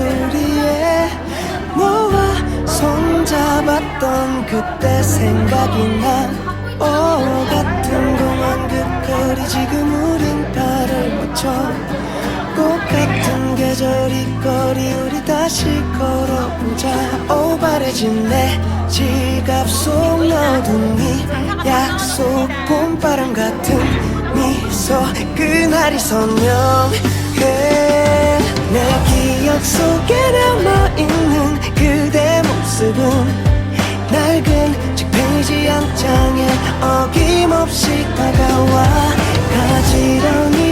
소리에 너와 손잡았던 그때 생각이 나. 오, 같은 공원 그 거리 지금 우린 발을 맞춰 꽃 같은 계절 이 거리 우리 다시 걸어보자. 오바해진 내 지갑 속 넣어둔 네 약속 봄바람 같은 미소. 그날이 선명해. 내기 억 속에 남아있는 그대 모습은 낡은 책 페이지 한 장에 어김없이 다가와 가지런히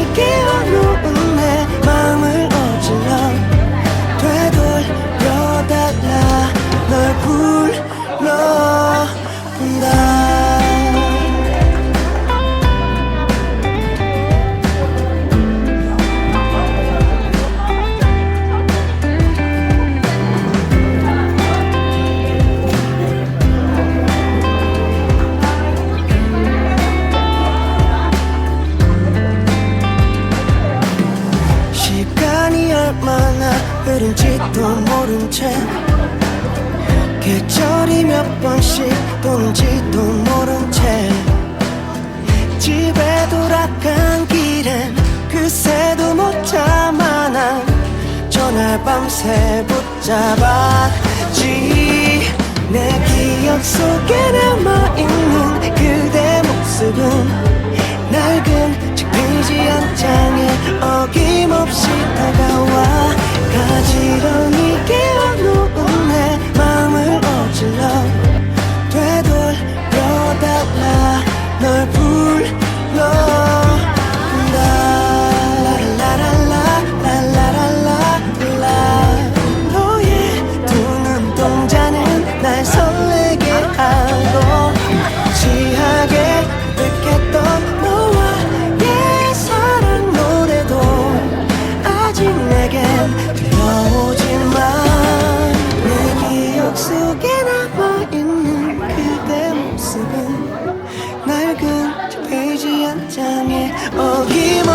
흐른지도 모른 채 계절이 몇 번씩 도는지도 모른 채 집에 돌아간 길엔 그새도 못 참아 난 전날 밤새 붙잡았지. 내 기억 속에 남아있는 그대 모습은 낡은 한장 가지런히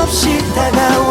없이 다가와